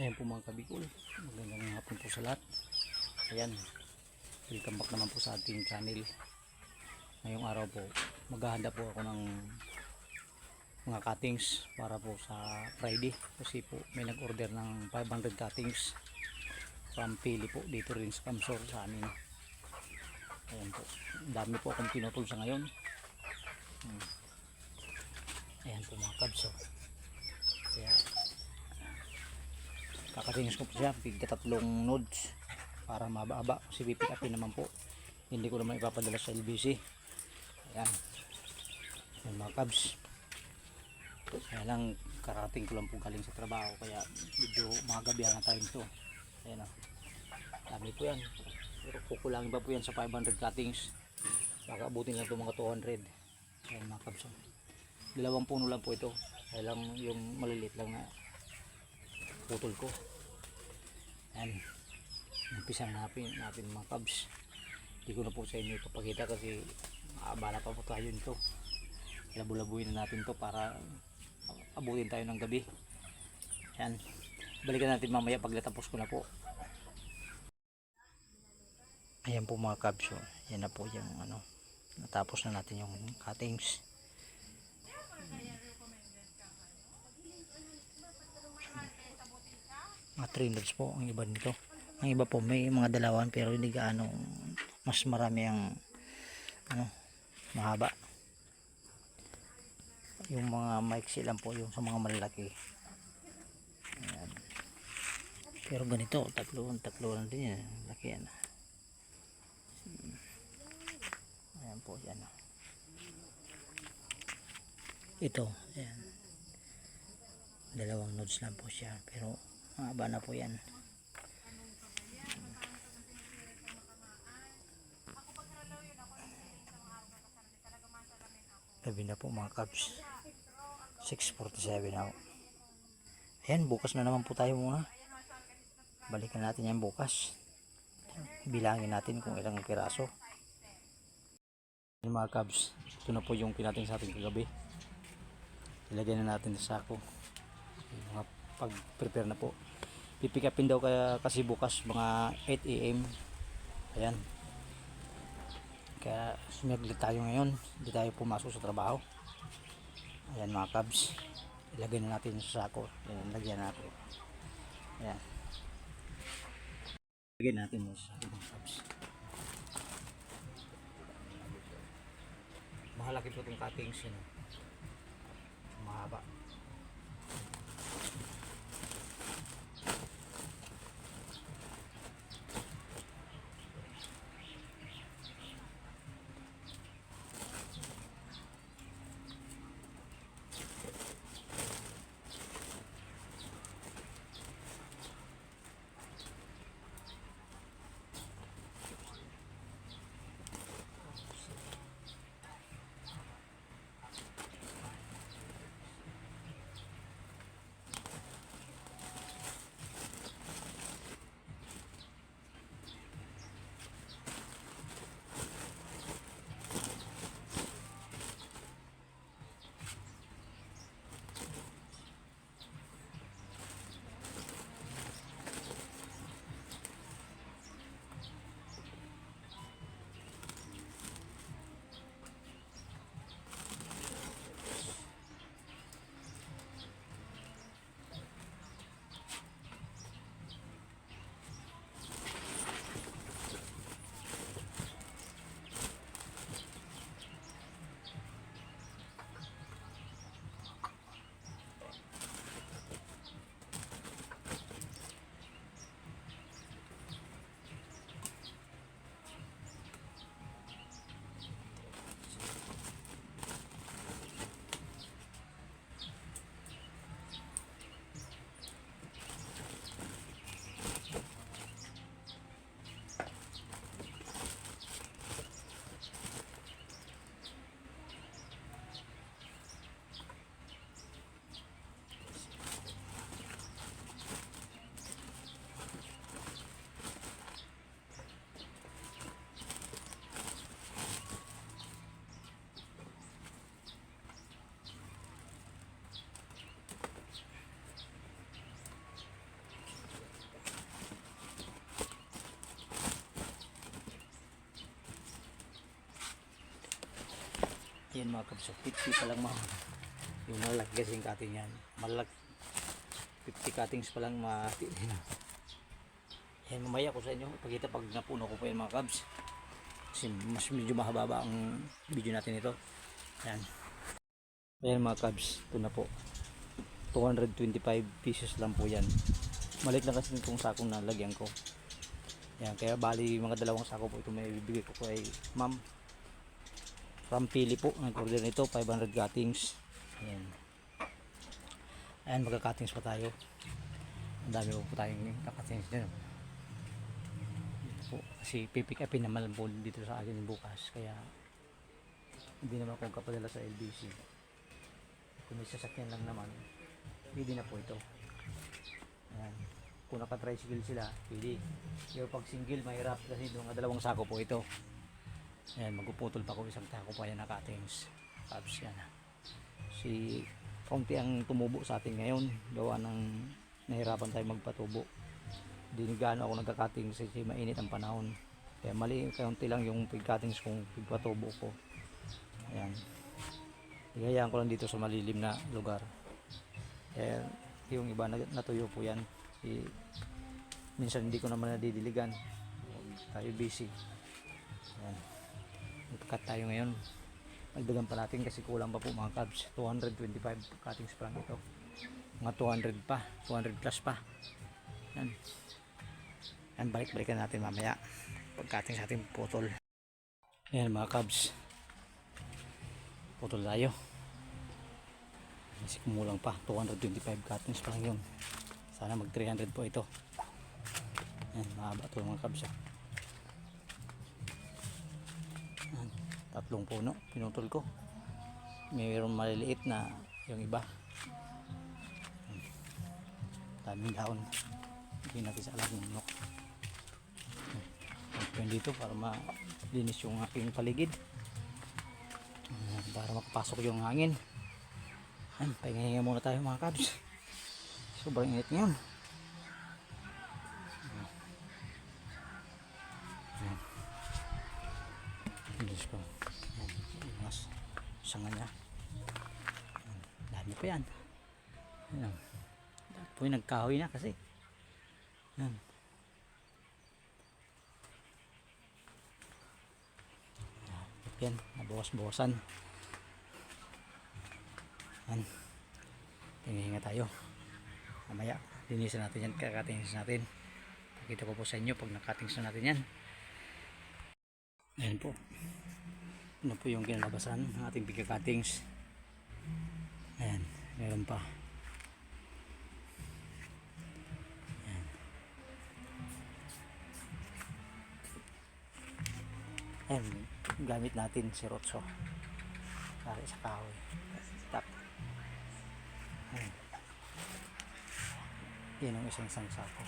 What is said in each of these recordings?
Ayan po mga kabikol. Magandang hapon po sa lahat. Ayan. Welcome back naman po sa ating channel. Ngayong araw po, maghahanda po ako ng mga cuttings para po sa Friday. Kasi po may nag-order ng 500 cuttings from Pili po dito rin sa Kamsor sa amin. Ayan po. Dami po akong pinutol sa ngayon. Hmm. Ayan po mga kabso. Kaya kakatinis ko po siya bigla tatlong nodes para mababa kasi pipick upin naman po. Hindi ko naman ipapadala sa LBC ayan. Yung mga cabs kaya lang karating ko lang po galing sa trabaho kaya medyo mga gabihan na tayo nito ayan o dami po yan. Pero kukulangin pa po yan sa 500 cuttings. Baka abutin lang ito mga 200 ayan mga cabs oh. dalawang puno lang po ito. Kaya lang yung maliliit lang na putol ko yan umpisa na natin, natin mga cubs. Hindi ko na po sa inyo ipapakita kasi maabala pa po tayo nito. Labulabuin na natin to para abutin tayo ng gabi. Yan balikan natin mamaya pag natapos ko na po. Ayan po mga cubs oh. yan na po yung ano natapos na natin yung cuttings mga 3 loads po ang iba nito. Ang iba po may mga dalawan pero hindi gaano mas marami ang ano mahaba. Yung mga maiksi lang po yung sa mga malalaki. Ayan. pero ganito tatlo tatlo lang din yan. Laki yan. Ayan po yan. Ito ayan. Dalawang nodes lang po siya pero mahaba na po yan. Gabi na po mga cubs 6.47 na po ayan bukas na naman po tayo muna. Balikan natin yan bukas. Bilangin natin kung ilang piraso. Ayan, mga cubs ito na po yung pinating sa ating kagabi. Ilagay na natin sa sako. Mga pag prepare na po. Pipick upin daw kaya kasi bukas mga 8 am ayan. Kaya sumaglit tayo ngayon. Hindi tayo pumasok sa trabaho. Ayan mga cabs ilagay na natin sa sako. Ayan lagyan na ako. Ayan. Lagyan natin sa sako mga cabs mahalaki po itong cuttings yun mahaba Yan mga kapso, 50 pa lang mga yung malaki kasi yung cutting yan. Malak 50 cuttings pa lang mati na. Yan mamaya ko sa inyo, ipakita pag napuno ko po yan mga kabs. Kasi mas medyo mahaba ang video natin ito. Yan. Ayan mga kabs, ito na po. 225 pieces lang po yan. Maliit lang kasi itong sakong nalagyan ko. Yan, kaya bali mga dalawang sako po ito may bibigay ko kay ma'am. From Pili po, nag-order nito, 500 cuttings. Ayan. Ayan, magka-cuttings pa tayo. Ang dami po, tayong cuttings dyan. Yan po, kasi pipick upin naman po dito sa akin bukas. Kaya hindi naman akong kapadala sa LBC. Kung may sasakyan lang naman, pwede na po ito. Ayan. Kung naka-tricycle sila, pwede. Pero pag single, mahirap kasi mga dalawang sako po ito. Ayan, magpuputol pa ko isang tako pa yan na cuttings. Tabs yan. Si kaunti ang tumubo sa atin ngayon. Gawa ng nahirapan tayo magpatubo. Hindi gaano ako nagka-cuttings kasi mainit ang panahon. Kaya mali, kaunti lang yung pig-cuttings kung pigpatubo ko. Ayan. Igayaan ko lang dito sa malilim na lugar. Kaya yung iba nat- natuyo po yan. Si, minsan hindi ko naman nadidiligan. Tayo busy. Ayan. Nagkat tayo ngayon. Nagdagan pa natin kasi kulang pa po mga cabs. 225 cuttings pa lang ito. Mga 200 pa. 200 plus pa. Yan. Yan, balik-balikan natin mamaya. Pag-cutting sa ating putol. Yan mga cabs. Putol tayo. Kasi kumulang pa. 225 cuttings pa lang yun. Sana mag 300 po ito. Yan, mahaba ito mga cabs. ah. Tatlong puno pinutol ko. Mayroon maliliit na yung iba. Daming daon hindi natin sa alam ng manok. Yan, dito para malinis yung aking paligid. Para makapasok yung hangin. Yan, pahinga muna tayo mga kabs. Sobrang init ngayon Yung nagkahoy na kasi. Yan. Yan, nabawas-bawasan. Yan. Tingin tayo. Mamaya, linisin natin yan, kakatings natin. Pakita ko po sa inyo pag nakatings na natin yan. Ayan po. Ano po yung kinalabasan ng ating pigka-cuttings. Ayan, meron pa. Ayan, gamit natin si Rotso. Kari sa kahoy. Tap. Ayan. Yan ang isang isang sako.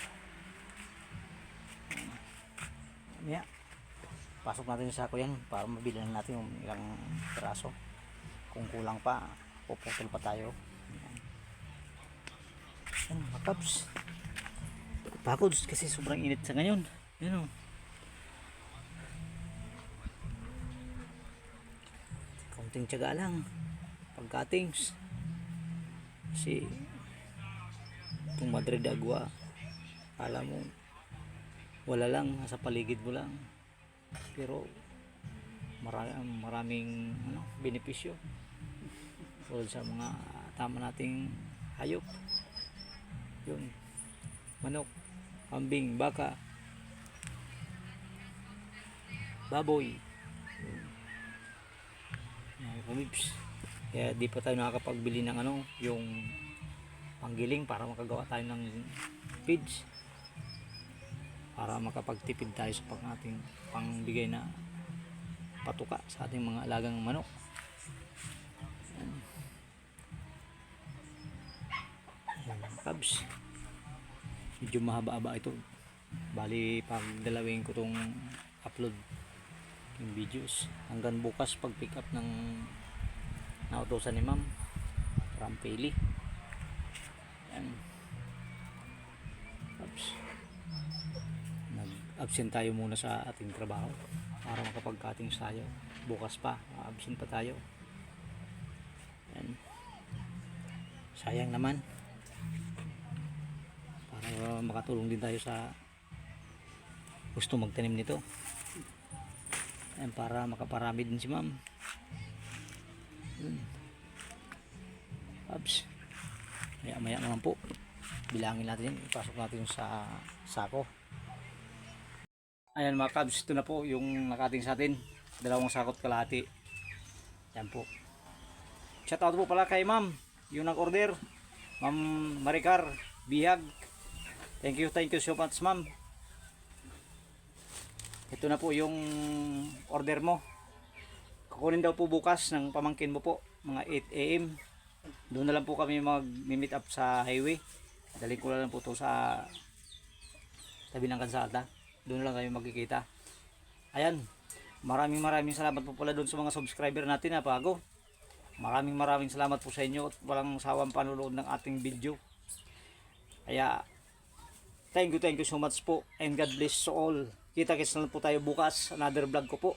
Ayan. Yeah pasok natin sa sako yan para mabili na natin yung ilang piraso kung kulang pa puputol pa tayo yan, yan mga kabs pagod kasi sobrang init sa ngayon yan o kaunting tiyaga lang pag cuttings kasi itong Madrid agwa alam mo wala lang nasa paligid mo lang. Pero marami, maraming ano, benepisyo. Tulad sa mga tama nating hayop. Yun. Manok kambing baka. Baboy. Kamips kaya di pa tayo nakakapagbili ng ano yung panggiling para makagawa tayo ng feeds para makapagtipid tayo sa pang ating pangbigay na patuka sa ating mga alagang manok. Yan. Yan, mga Cubs. Medyo mahaba-haba ito. Bali, pag dalawin ko tong upload yung videos. Hanggang bukas pag pick up ng nautosan ni ma'am. Rampeli. Yan. Cubs absent tayo muna sa ating trabaho para makapag-cutting tayo bukas pa absent pa tayo Yan. Sayang naman. Para makatulong din tayo sa gusto magtanim nito. Yan, para makaparami din si ma'am. Abs. Maya maya naman po. Bilangin natin yan. Ipasok natin sa sako. Ayan mga kabs, ito na po yung nakating sa atin. Dalawang sakot kalahati. Yan po. Shout out po pala kay ma'am. Yung nag-order. Ma'am Maricar Bihag. Thank you, thank you so much ma'am. Ito na po yung order mo. Kukunin daw po bukas ng pamangkin mo po. Mga 8 a.m. Doon na lang po kami mag-meet up sa highway. Daling ko lang po to sa tabi ng kalsada. Doon lang kami magkikita. Ayan. Maraming maraming salamat po pala doon sa mga subscriber natin na bago. Maraming maraming salamat po sa inyo at walang sawang panunood ng ating video. Kaya thank you, thank you so much po and God bless to all. Kita kits na po tayo bukas. Another vlog ko po.